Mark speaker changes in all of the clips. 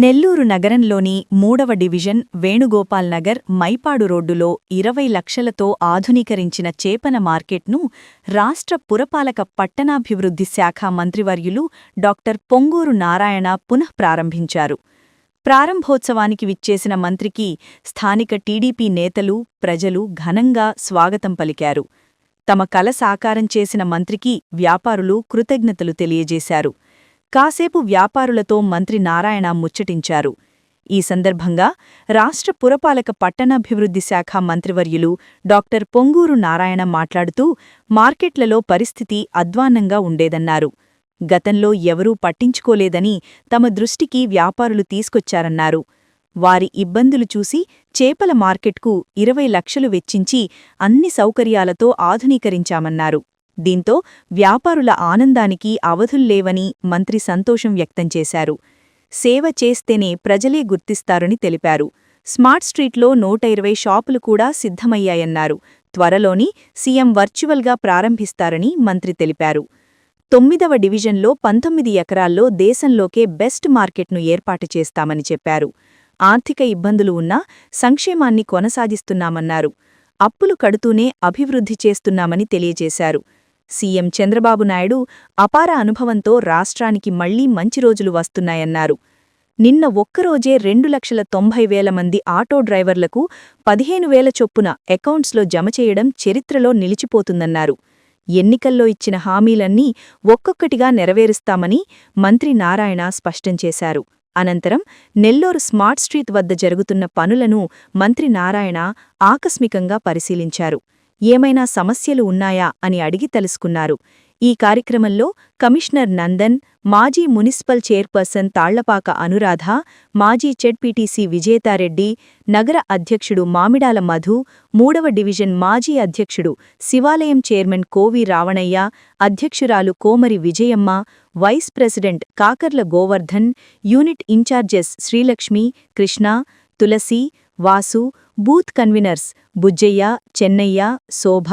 Speaker 1: నెల్లూరు నగరంలోని మూడవ డివిజన్ వేణుగోపాల్ నగర్ మైపాడు రోడ్డులో ఇరవై లక్షలతో ఆధునీకరించిన చేపన మార్కెట్ను రాష్ట్ర పురపాలక పట్టణాభివృద్ధి శాఖ మంత్రివర్యులు డాక్టర్ పొంగూరు నారాయణ పునఃప్రారంభించారు ప్రారంభోత్సవానికి విచ్చేసిన మంత్రికి స్థానిక టీడీపీ నేతలు ప్రజలు ఘనంగా స్వాగతం పలికారు. తమ కల సాకారం చేసిన మంత్రికి వ్యాపారులు కృతజ్ఞతలు తెలియజేశారు. కాసేపు వ్యాపారులతో మంత్రి నారాయణ ముచ్చటించారు. ఈ సందర్భంగా రాష్ట్ర పురపాలక పట్టణాభివృద్ధి శాఖ మంత్రివర్యులు డాక్టర్ పొంగూరు నారాయణ మాట్లాడుతూ మార్కెట్లలో పరిస్థితి అధ్వాన్నంగా ఉండేదన్నారు. గతంలో ఎవరూ పట్టించుకోలేదని తమ దృష్టికి వ్యాపారులు తీసుకొచ్చారన్నారు. వారి ఇబ్బందులు చూసి చేపల మార్కెట్కు ఇరవై లక్షలు వెచ్చించి అన్ని సౌకర్యాలతో ఆధునీకరించామన్నారు. దీంతో వ్యాపారుల ఆనందానికి అవధుల్లేవని మంత్రి సంతోషం వ్యక్తం చేశారు. సేవ చేస్తేనే ప్రజలే గుర్తిస్తారని తెలిపారు. స్మార్ట్ స్ట్రీట్లో నూట ఇరవై షాపులు కూడా సిద్ధమయ్యాయన్నారు. త్వరలోని సీఎం వర్చువల్గా ప్రారంభిస్తారని మంత్రి తెలిపారు. తొమ్మిదవ డివిజన్లో పంతొమ్మిది ఎకరాల్లో దేశంలోకే బెస్ట్ మార్కెట్ను ఏర్పాటు చేస్తామని చెప్పారు. ఆర్థిక ఇబ్బందులు ఉన్నా సంక్షేమాన్ని కొనసాగిస్తున్నామన్నారు. అప్పులు కడుతూనే అభివృద్ధి చేస్తున్నామని తెలియజేశారు. సీఎం చంద్రబాబు నాయుడు అపార అనుభవంతో రాష్ట్రానికి మళ్ళీ మంచి రోజులు వస్తున్నాయన్నారు. నిన్న ఒక్కరోజే రెండు లక్షల తొంభై వేల మంది ఆటో డ్రైవర్లకు పదిహేను వేల చొప్పున అకౌంట్స్లో జమ చేయడం చరిత్రలో నిలిచిపోతుందన్నారు. ఎన్నికల్లో ఇచ్చిన హామీలన్నీ ఒక్కొక్కటిగా నెరవేరుస్తామని మంత్రి నారాయణ స్పష్టం చేశారు. అనంతరం నెల్లూరు స్మార్ట్ స్ట్రీట్ వద్ద జరుగుతున్న పనులను మంత్రి నారాయణ ఆకస్మికంగా పరిశీలించారు. ఏమైనా సమస్యలు ఉన్నాయా అని అడిగి తెలుసుకున్నారు. ఈ కార్యక్రమంలో కమిషనర్ నందన్ మాజీ మున్సిపల్ చైర్పర్సన్ తాళ్ళపాక అనురాధ మాజీ చెడ్పీటీసీ విజేతారెడ్డి నగర అధ్యక్షుడు మామిడాల మధు మూడవ డివిజన్ మాజీ అధ్యక్షుడు శివాలయం చైర్మన్ కోవి రావణయ్య అధ్యక్షురాలు Komari Vijayamma vice president Kakarla Govardhan unit incharges Srilakshmi Krishna Tulasi Vasu booth conveners Bujjaiah Chennaiah Shobha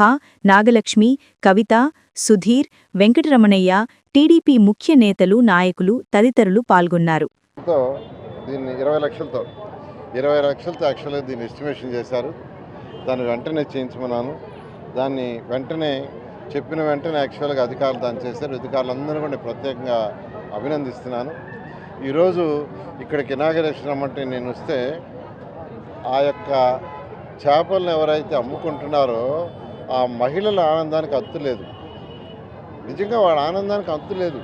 Speaker 1: Nagalakshmi Kavitha Sudheer Venkataramanaiah TDP ముఖ్య నేతలు నాయకులు తదితరులు పాల్గొన్నారు.
Speaker 2: తో దీన్ని ఇరవై లక్షలతో ఇరవై లక్షలతో యాక్చువల్గా దీన్ని ఎస్టిమేషన్ చేశారు. దాన్ని వెంటనే చేయించమన్నాను. దాన్ని వెంటనే చెప్పిన వెంటనే యాక్చువల్గా అధికారులు దాన్ని చేశారు. అధికారులందరూ కూడా ప్రత్యేకంగా అభినందిస్తున్నాను. ఈరోజు ఇక్కడికి ఇనాగరేషన్ రమ్మంటే నేను వస్తే ఆ యొక్క చేపలను ఎవరైతే అమ్ముకుంటున్నారో ఆ మహిళల ఆనందానికి అంతు లేదు. నిజంగా వాళ్ళ ఆనందానికి అంతు లేదు.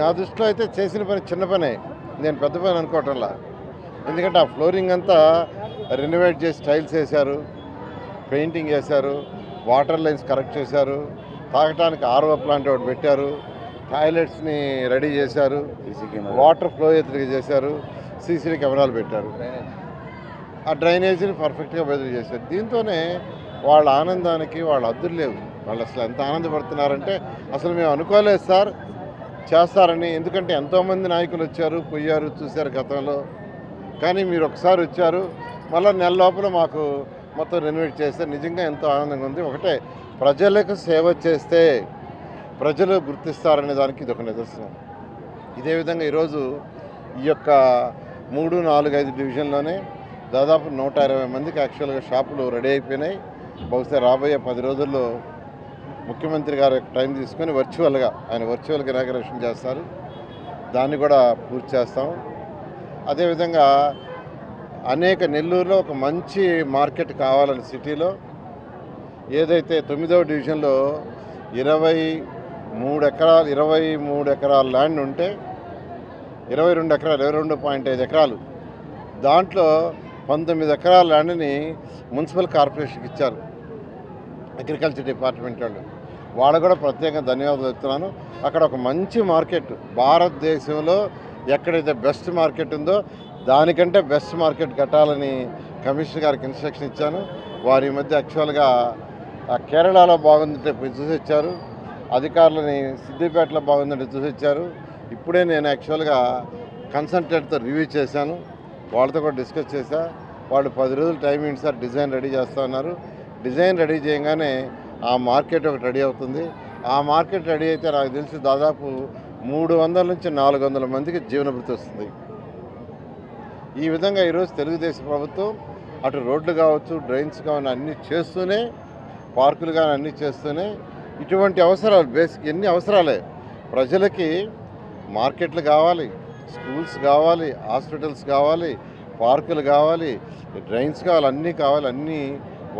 Speaker 2: నా దృష్టిలో అయితే చేసిన పని చిన్న పనే. నేను పెద్ద పని అనుకోవటంలా. ఎందుకంటే ఆ ఫ్లోరింగ్ అంతా రెనోవేట్ చేసి టైల్స్ వేశారు పెయింటింగ్ వేశారు వాటర్ లైన్స్ కరెక్ట్ చేశారు తాగటానికి ఆర్ఓ ప్లాంట్ ఒకటి పెట్టారు టాయిలెట్స్ని రెడీ చేశారు వాటర్ ఫ్లో ఎదురుగా చేశారు సీసీ కెమెరాలు పెట్టారు. ఆ డ్రైనేజీని పర్ఫెక్ట్గా బదిలీ చేశారు. దీంతోనే వాళ్ళ ఆనందానికి వాళ్ళ అద్దులు లేవు. వాళ్ళు అసలు ఎంత ఆనందపడుతున్నారంటే అసలు మేము అనుకోలేదు సార్ చేస్తారని. ఎందుకంటే ఎంతోమంది నాయకులు వచ్చారు పోయారు చూశారు గతంలో. కానీ మీరు ఒకసారి వచ్చారు మళ్ళీ నెల లోపల మాకు మొత్తం రెనోవేట్ చేస్తే నిజంగా ఎంతో ఆనందంగా ఉంది. ఒకటే ప్రజలకు సేవ చేస్తే ప్రజలు గుర్తిస్తారనే దానికి ఇది ఒక నిదర్శనం. ఇదే విధంగా ఈరోజు ఈ యొక్క మూడు నాలుగు ఐదు డివిజన్లోనే దాదాపు నూట ఇరవై మందికి యాక్చువల్గా షాపులు రెడీ అయిపోయినాయి. బహుశా రాబోయే పది రోజుల్లో ముఖ్యమంత్రి గారు టైం తీసుకొని వర్చువల్గా ఆయన వర్చువల్గా ఇనాగరేషన్ చేస్తారు. దాన్ని కూడా పూర్తి చేస్తాం. అదేవిధంగా అనేక నెల్లూరులో ఒక మంచి మార్కెట్ కావాలని సిటీలో. ఏదైతే తొమ్మిదవ డివిజన్లో ఇరవై మూడు ఎకరాలు ఇరవై మూడు ఎకరాల ల్యాండ్ ఉంటే ఇరవై రెండు ఎకరాలు ఇరవై రెండు పాయింట్ ఐదు ఎకరాలు. దాంట్లో పంతొమ్మిది ఎకరాల ల్యాండ్ని మున్సిపల్ కార్పొరేషన్కి ఇచ్చారు. అగ్రికల్చర్ డిపార్ట్మెంట్ వాళ్ళు. వాళ్ళు కూడా ప్రత్యేకంగా ధన్యవాదాలు చెప్తున్నాను. అక్కడ ఒక మంచి మార్కెట్ భారతదేశంలో ఎక్కడైతే బెస్ట్ మార్కెట్ ఉందో దానికంటే బెస్ట్ మార్కెట్ కట్టాలని కమిషనర్ గారికి ఇన్స్ట్రక్షన్ ఇచ్చాను. వారి మధ్య యాక్చువల్గా కేరళలో బాగుందంటే చూసి వచ్చారు. అధికారులని సిద్దిపేటలో బాగుందంటే చూసి వచ్చారు. ఇప్పుడే నేను యాక్చువల్గా కన్సల్టెంట్తో రివ్యూ చేశాను. వాళ్ళతో కూడా డిస్కస్ చేశా. వాళ్ళు పది రోజులు టైం ఏంటి సార్ డిజైన్ రెడీ చేస్తా ఉన్నారు డిజైన్ రెడీ చేయగానే ఆ మార్కెట్ ఒకటి రెడీ అవుతుంది. ఆ మార్కెట్ రెడీ అయితే నాకు తెలిసి దాదాపు మూడు వందల నుంచి నాలుగు వందల మందికి జీవనభృతి వస్తుంది. ఈ విధంగా ఈరోజు తెలుగుదేశం ప్రభుత్వం అటు రోడ్లు కావచ్చు డ్రైన్స్ కావచ్చు అన్నీ చేస్తూనే పార్కులు కానీ అన్నీ చేస్తూనే ఇటువంటి అవసరాలు బేసిక్ ఎన్ని అవసరాలే ప్రజలకి మార్కెట్లు కావాలి స్కూల్స్ కావాలి హాస్పిటల్స్ కావాలి పార్కులు కావాలి డ్రైన్స్ కావాలి అన్నీ కావాలి అన్నీ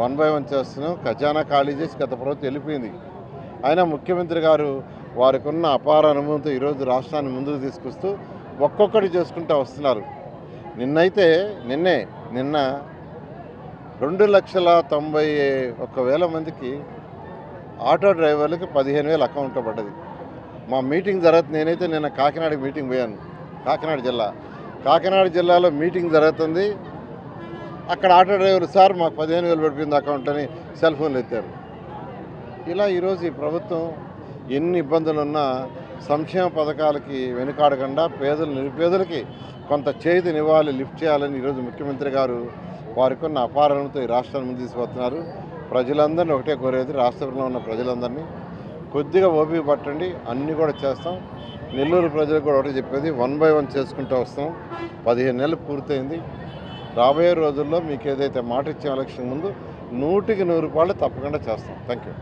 Speaker 2: వన్ బై వన్ చేస్తున్నాం. ఖజానా ఖాళీ చేసి గత ప్రభుత్వం వెళ్ళిపోయింది. అయినా ముఖ్యమంత్రి గారు వారికి ఉన్న అపార అనుభవంతో ఈరోజు రాష్ట్రాన్ని ముందుకు తీసుకొస్తూ ఒక్కొక్కటి చేసుకుంటూ వస్తున్నారు. నిన్నైతే నిన్నే నిన్న రెండు లక్షల తొంభై ఒక్క వేల మందికి ఆటో డ్రైవర్లకు పదిహేను వేలు అకౌంట్లో పడ్డది. మా మీటింగ్ జరగదు నేనైతే నిన్న కాకినాడ మీటింగ్ పోయాను. కాకినాడ జిల్లా. కాకినాడ జిల్లాలో మీటింగ్ జరుగుతుంది. అక్కడ ఆటో డ్రైవర్ సార్ మాకు పదిహేను వేలు పడిపోయింది అకౌంట్ అని సెల్ ఫోన్లు ఎత్తారు. ఇలా ఈరోజు ఈ ప్రభుత్వం ఎన్ని ఇబ్బందులు ఉన్నా సంక్షేమ పథకాలకి వెనుకాడకుండా పేదలు నిరుపేదలకి కొంత చేతినివ్వాలి లిఫ్ట్ చేయాలని ఈరోజు ముఖ్యమంత్రి గారు వారికి ఉన్న అపారణతో ఈ రాష్ట్రాన్ని ముందు తీసుకువస్తున్నారు. ప్రజలందరినీ ఒకటే కోరేది రాష్ట్రంలో ఉన్న ప్రజలందరినీ కొద్దిగా ఓపిక పట్టండి అన్నీ కూడా చేస్తాం. నెల్లూరు ప్రజలకు కూడా ఒకటి చెప్పేది వన్ బై వన్ చేసుకుంటూ వస్తాం. పదిహేను నెలలు పూర్తయింది. రాబోయే రోజుల్లో మీకు ఏదైతే మాట ఇచ్చే ఎలక్షన్ ముందు నూటికి నూరు రూపాయలు తప్పకుండా చేస్తాం. Thank you